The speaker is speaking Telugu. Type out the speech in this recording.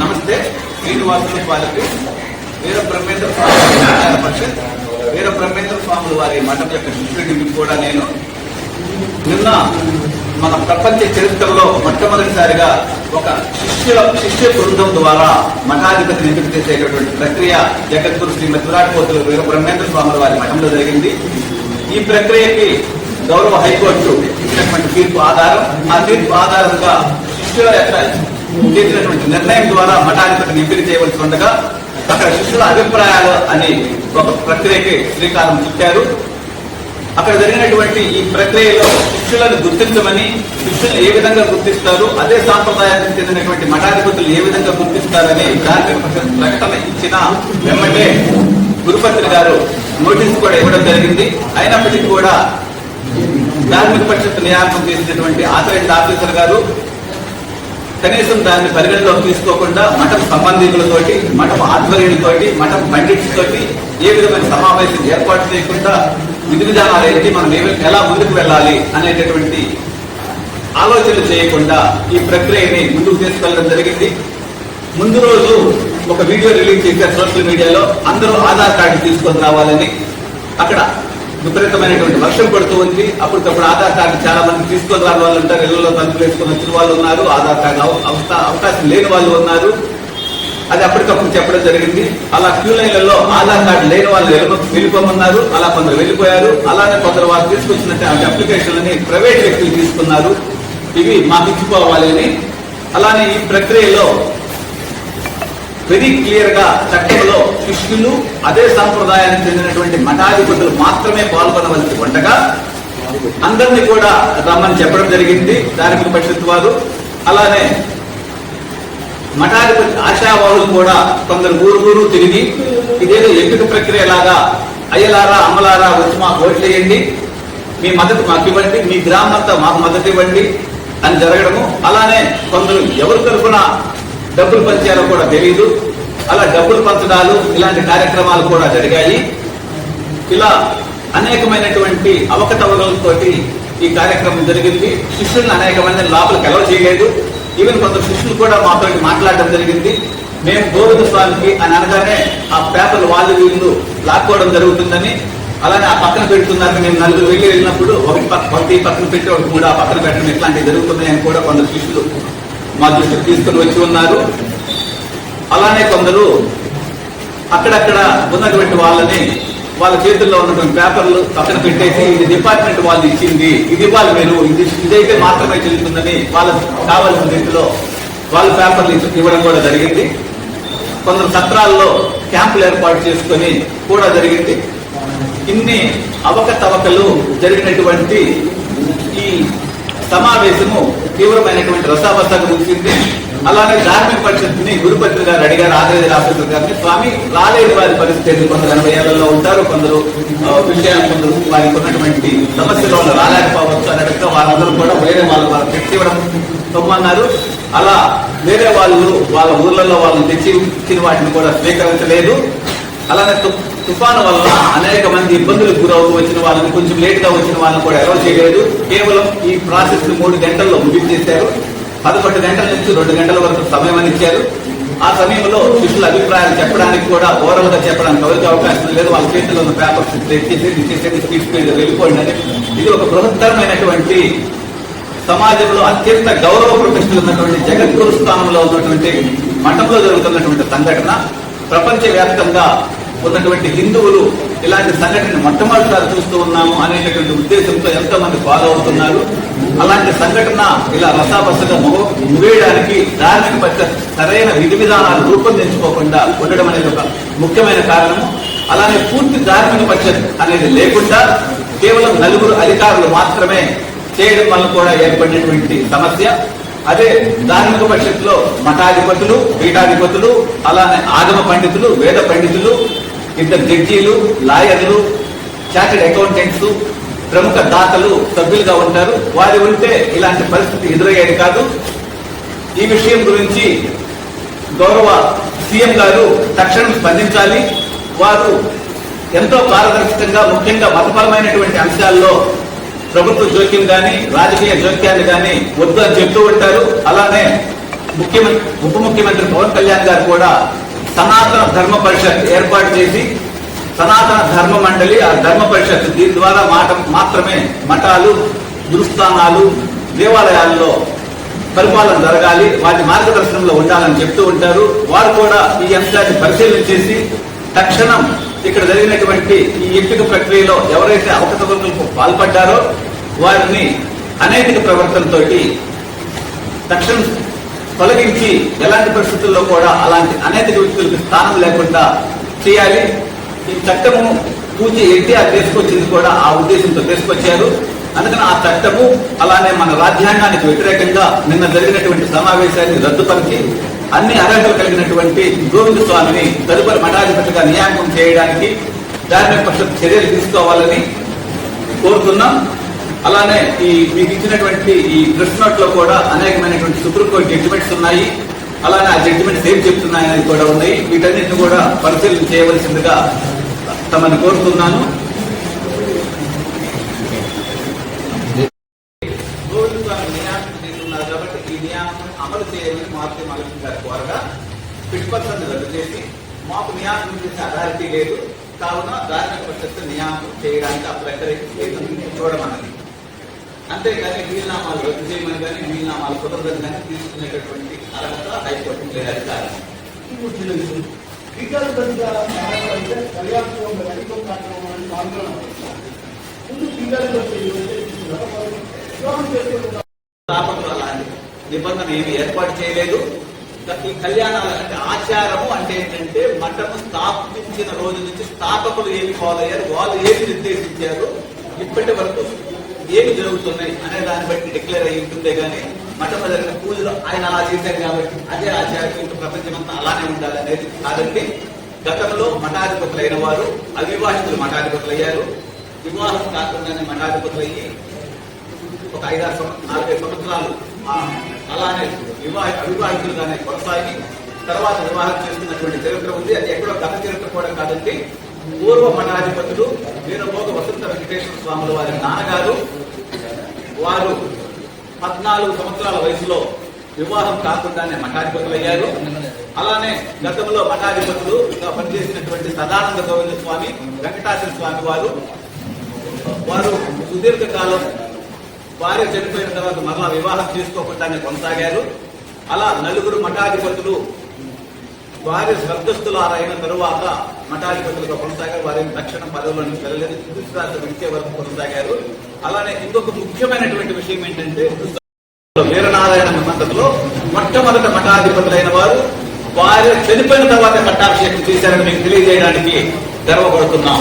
నమస్తే శ్రీనివాసుల వారికి వీర బ్రహ్మేంద్ర స్వామి పరిషత్ వీర బ్రహ్మేంద్ర స్వాముల వారి మఠం యొక్క శిష్యుడిని కూడా నేను. నిన్న మన ప్రపంచ చరిత్రలో మొట్టమొదటిసారిగా ఒక శిష్యుల శిష్య బృందం ద్వారా మఠాధిపతిని ఎంపిక చేసేటటువంటి ప్రక్రియ జగద్గురు శ్రీ మధురాటపోతులు వీర బ్రహ్మేంద్ర స్వాముల వారి మఠంలో జరిగింది. ఈ ప్రక్రియకి గౌరవ హైకోర్టు ఇచ్చినటువంటి తీర్పు ఆధారం. ఆ తీర్పు ఆధారంగా శిష్యుల యొక్క చేసినటువంటి నిర్ణయం ద్వారా మఠాధిపతిని ఎంపిక చేయవలసి ఉండగా అక్కడ శిష్యుల అభిప్రాయాలు అని ఒక ప్రక్రియకి శ్రీకారం చుట్టారు. అక్కడ జరిగినటువంటి ఈ ప్రక్రియలో శిష్యులను గుర్తించమని శిష్యులను ఏ విధంగా గుర్తిస్తారు అదే సాంప్రదాయానికి చెందినటువంటి మఠాధిపతులు ఏ విధంగా గుర్తిస్తారని ధార్మిక పరిషత్ ప్రకటన ఇచ్చిన వెంబటే గురుపత్రి గారు నోటీస్ కూడా ఇవ్వడం జరిగింది. అయినప్పటికీ కూడా ధార్మిక పరిషత్ నియామకం చేసినటువంటి ఆచరణ ఆఫీసర్ గారు కనీసం దాన్ని పరిగణలోకి తీసుకోకుండా మఠం సంబంధికులతోటి మఠం ఆధ్వర్యులతోటి మఠం పండితులతోటి ఏ విధమైన సమావేశం ఏర్పాటు చేయకుండా విధి విధానాలు ఏంటి మనం ఎలా ముందుకు వెళ్ళాలి అనేటటువంటి ఆలోచన చేయకుండా ఈ ప్రక్రియని ముందుకు తీసుకెళ్ళడం జరిగింది. ముందు రోజు ఒక వీడియో రిలీజ్ చేశారు సోషల్ మీడియాలో. అందరూ ఆధార్ కార్డు తీసుకొని రావాలని. అక్కడ విపరీతమైనటువంటి వర్షం పడుతూ ఉంది. అప్పటికప్పుడు ఆధార్ కార్డు చాలా మంది తీసుకొని రాని వాళ్ళు ఉంటారు ఇళ్ళలో తలుపులు వేసుకొని వచ్చిన వాళ్ళు ఉన్నారు. ఆధార్ కార్డు అవకాశం లేని వాళ్ళు ఉన్నారు. అది అప్పటికప్పుడు చెప్పడం జరిగింది. అలా క్యూ లైన్లలో ఆధార్ కార్డు లేని వాళ్ళు వెళ్ళిపోమన్నారు అలా కొందరు వెళ్ళిపోయారు. అలానే కొందరు వారు తీసుకొచ్చినటువంటి అప్లికేషన్లని ప్రైవేట్ వ్యక్తులు తీసుకున్నారు. ఇవి మాకు ఇచ్చిపోవాలి అని. అలానే ఈ ప్రక్రియలో వెరీ క్లియర్గా చట్టంలో శిష్యులు అదే సంప్రదాయానికి చెందినటువంటి మఠాధిపతులు మాత్రమే పాల్గొనవలసి ఉండగా అందరినీ కూడా రమ్మని చెప్పడం జరిగింది. ధార్మిక పరిషత్ వారు అలానే మఠాధిపతి ఆశావాహులు కూడా కొందరు ఊరు ఊరు తిరిగి ఇదేదో ఎంపిక ప్రక్రియ లాగా అయ్యలారా అమ్మలారా వచ్చి మాకు ఓట్లేయండి మీ మద్దతు మాకు ఇవ్వండి. మీ గ్రామంతా మాకు మద్దతు ఇవ్వండి అని జరగడము. అలానే కొందరు ఎవరు తరఫున డబ్బులు పంచారో కూడా తెలియదు అలా డబ్బులు పంచడాలు ఇలాంటి కార్యక్రమాలు కూడా జరిగాయి. ఇలా అనేకమైనటువంటి అవకతవకలతోటి ఈ కార్యక్రమం జరిగింది. శిష్యులను అనేక మందిని లోపలికి ఎలవ చేయలేదు. ఈవెన్ కొంత శిష్యులు కూడా మాతో మాట్లాడడం జరిగింది. మేము గోవింద స్వామికి అని అనగానే ఆ పేపర్లు వాళ్ళు వీళ్ళు లాక్కోవడం జరుగుతుందని అలానే ఆ పక్కన పెడుతున్నారు. మేము నలుగురు వెళ్ళి వెళ్ళినప్పుడు ఒకటి పక్క ఒకటి ఈ పక్కన పెట్టి ఒకటి కూడా ఆ పక్కన పెట్టడం ఇట్లాంటివి జరుగుతున్నాయని కూడా కొందరు శిష్యులు మా దృష్టికి తీసుకుని వచ్చి ఉన్నారు. అలానే కొందరు అక్కడక్కడ ఉన్నటువంటి వాళ్ళని వాళ్ళ చేతుల్లో ఉన్నటువంటి పేపర్లు పక్కన పెట్టేసి ఇది డిపార్ట్మెంట్ వాళ్ళు ఇచ్చింది ఇది ఇవ్వాలి మీరు ఇది ఇదైతే మాత్రమే చెల్లుతుందని వాళ్ళ కావాల్సిన రీతిలో వాళ్ళ పేపర్లు ఇవ్వడం కూడా జరిగింది. కొందరు సత్రాల్లో క్యాంపులు ఏర్పాటు చేసుకొని కూడా జరిగింది. ఇన్ని అవకతవకలు జరిగినటువంటి ఈ సమావేశము తీవ్రమైనటువంటి రసావస్థకు ముగిసింది అలానే ధార్మిక పరిషత్ని గురుపత్రి గారు అడిగారు ఆదరేది రాష్ట్రపతి గారిని. స్వామి రాలేని వారి పరిస్థితి. కొందరు ఎనభై ఏళ్ళలో ఉంటారు కొందరు విషయాలు కొందరు వారికి ఉన్నటువంటి సమస్యలో రాలేకపోవచ్చు అన్నట్టుగా వారందరూ కూడా వేరే వాళ్ళు వారు తెచ్చి ఇవ్వడం తొమ్మన్నారు అలా వేరే వాళ్ళు వాళ్ళ ఊర్లలో వాళ్ళని తెచ్చి ఇచ్చిన వాటిని కూడా స్వీకరించలేదు. అలానే తుఫాను వల్ల అనేక మంది ఇబ్బందులకు గురవుతూ వచ్చిన వాళ్ళని కొంచెం లేట్గా వచ్చిన వాళ్ళని కూడా ఎలవ్ చేయలేదు. కేవలం ఈ ప్రాసెస్ మూడు గంటల్లో ముగించేశారు పదకొండు గంటల నుంచి రెండు గంటల వరకు సమయం అని ఇచ్చారు. ఆ సమయంలో శిష్యుల అభిప్రాయాలు చెప్పడానికి కూడా ఓరల్గా చెప్పడానికి ఎవరికి అవకాశం లేదు. వాళ్ళ చేతిలో ఉన్న పేపర్స్ తెచ్చేసేది ఇచ్చేసేది తీసుకెళ్ళి వెళ్ళిపోండి అని. ఇది ఒక బృహత్తరమైనటువంటి సమాజంలో అత్యంత గౌరవ ప్రతిష్టలు ఉన్నటువంటి జగద్గురు స్థానంలో ఉన్నటువంటి మఠంలో జరుగుతున్నటువంటి సంఘటన. ప్రపంచ వ్యాప్తంగా ఉన్నటువంటి హిందువులు ఇలాంటి సంఘటన మొట్టమొదటిసారి చూస్తూ ఉన్నాము అనేటటువంటి ఉద్దేశంతో ఎంతో మంది ఫాలో అవుతున్నారు. అలాంటి సంఘటన ఇలా రసాబసగా ముగియడానికి ధార్మిక పరిషత్ సరైన విధి విధానాలు రూపొందించుకోకుండా ఉండడం అనేది ఒక ముఖ్యమైన కారణము. అలానే పూర్తి ధార్మిక పరిషత్ అనేది లేకుండా కేవలం నలుగురు అధికారులు మాత్రమే చేయడం వల్ల కూడా ఏర్పడినటువంటి సమస్య. అదే ధార్మిక పరిషత్తులో మఠాధిపతులు పీఠాధిపతులు అలానే ఆగమ పండితులు వేద పండితులు ఇద్దరు జడ్జీలు లాయర్లు చార్టెడ్ అకౌంటెంట్స్ ప్రముఖ దాతలు సభ్యులుగా ఉంటారు. వారి ఉంటే ఇలాంటి పరిస్థితి ఎదురయ్యేది కాదు. ఈ విషయం గురించి గౌరవ సీఎం గారు తక్షణం స్పందించాలి. వారు ఎంతో పారదర్శకంగా ముఖ్యంగా మతపరమైనటువంటి అంశాల్లో ప్రభుత్వ జోక్యం కానీ రాజకీయ జోక్యాన్ని కానీ వద్దు అని చెప్తూ ఉంటారు. అలానే ముఖ్యమంత్రి ఉప ముఖ్యమంత్రి పవన్ కళ్యాణ్ గారు కూడా సనాతన ధర్మ పరిషత్ ఏర్పాటు చేసి సనాతన ధర్మ మండలి ఆ ధర్మ పరిషత్ దీని ద్వారా మాట మాత్రమే మఠాలు గురుస్థానాలు దేవాలయాల్లో పరిపాలన జరగాలి వాటి మార్గదర్శనంలో ఉండాలని చెప్తూ ఉంటారు. వారు కూడా ఈ అంశాన్ని పరిశీలన చేసి తక్షణం ఇక్కడ జరిగినటువంటి ఈ ఎంపిక ప్రక్రియలో ఎవరైతే అవకతవకలకు పాల్పడ్డారో వారిని అనైతిక ప్రవర్తనతో తక్షణం తొలగించి ఎలాంటి పరిస్థితుల్లో కూడా అలాంటి అనైతిక వ్యక్తులకు స్థానం లేకుండా చేయాలి. ఈ చట్టము పూచి ఎన్టీఆర్ తీసుకొచ్చింది కూడా ఆ ఉద్దేశంతో తీసుకొచ్చారు. అందుకని ఆ చట్టము అలానే మన రాజ్యాంగానికి వ్యతిరేకంగా నిన్న జరిగినటువంటి సమావేశాన్ని రద్దుపరిచి అన్ని అర్హతలు కలిగినటువంటి గోవింద స్వామిని తదుపరి మఠాధిపతిగా నియామకం చేయడానికి ధార్మిక పరిషత్ చర్యలు తీసుకోవాలని కోరుతున్నాం. అలానే ఈ మీకు ఇచ్చినటువంటి ఈ ప్రెస్ నోట్లో కూడా అనేకమైనటువంటి సుప్రీంకోర్టు జడ్జిమెంట్స్ ఉన్నాయి. అలానే ఆ జడ్జిమెంట్స్ ఏం చెప్తున్నాయని కూడా ఉన్నాయి. వీటన్నిటిని కూడా పరిశీలన చేయవలసిందిగా తమని కోరుతున్నాను గోవింద స్వామి నియామకం చేస్తున్నారు కాబట్టి ఈ నియామకం అమలు చేయాలని మార్చి మలకి గారు కోరగా ఫిట్ పర్సన్ రద్దు చేసి మాకు నియామకం చేసే అథారిటీ లేదు కావున ధార్మిక పరిషత్ ఆ ప్రక్రియ లేదని చూడమన్నది. అంతేకాని వీలునామాలు రద్దు చేయమని కానీ వీలునామాలు కుదరదని కానీ తీసుకునేటటువంటి అర్హత హైకోర్టు లేదు అధికారం. అంటే కళ్యాణం ఆందోళన నిబంధన ఏమి ఏర్పాటు చేయలేదు. ఈ కళ్యాణాల అంటే ఆచారము అంటే ఏంటంటే మఠము స్థాపించిన రోజు నుంచి స్థాపకులు ఏమి ఫాలో అయ్యారు వాళ్ళు ఏమి నిర్దేశించారు? ఇప్పటి వరకు ఏమి జరుగుతున్నాయి అనే దాన్ని బట్టి డిక్లేర్ అయి ఉంటుందే కానీ మఠంలో జరిగిన పూజలు ఆయన అలా చేశారు కాబట్టి అదే ఆచారం ఇంకా ప్రపంచమంతా అలానే ఉండాలి అనేది కాదండి గతంలో మఠాధిపతులైన అయిన వారు అవివాహితులు మఠాధిపతులు అయ్యారు వివాహం కాకుండానే మఠాధిపతులు అయ్యి ఒక ఐదారు సం- నాలుగైదు సంవత్సరాలు అలానే వివాహ అవివాహితులుగానే కొనసాగి తర్వాత వివాహం చేసుకున్నటువంటి చరిత్ర ఉంది. అది ఎక్కడో గత చరిత్ర కూడా కాదండి. పూర్వ మఠాధిపతులు వీరభోగ వసంత వెంకటేశ్వర స్వాముల వారి నాన్నగారు. వారు పద్నాలుగు సంవత్సరాల వయసులో వివాహం కాకుండానే మఠాధిపతులు అయ్యారు అలానే గతంలో మఠాధిపతులుగా పనిచేసినటువంటి సదానంద గోవింద స్వామి వెంకటాచల స్వామి వారు. వారు సుదీర్ఘకాలం భార్య చనిపోయిన తర్వాత మరలా వివాహం చేసుకోకుండానే కొనసాగారు. అలా నలుగురు మఠాధిపతులు భార్య స్వర్గస్థులారైన తరువాత మఠాధిపతులుగా కొనసాగారు. వారి తక్షణ పదవుల నుంచి వెళ్ళలేదు. తులసిరాజు విడిచే వరకు కొనసాగారు. అలానే ఇంకొక ముఖ్యమైనటువంటి విషయం ఏంటంటే వీరనారాయణ మతంలో మొట్టమొదట మఠాధిపతులైన వారు భార్య చనిపోయిన తర్వాత పట్టాభిషేకం చేశారని మీకు తెలియజేయడానికి గర్వపడుతున్నాం.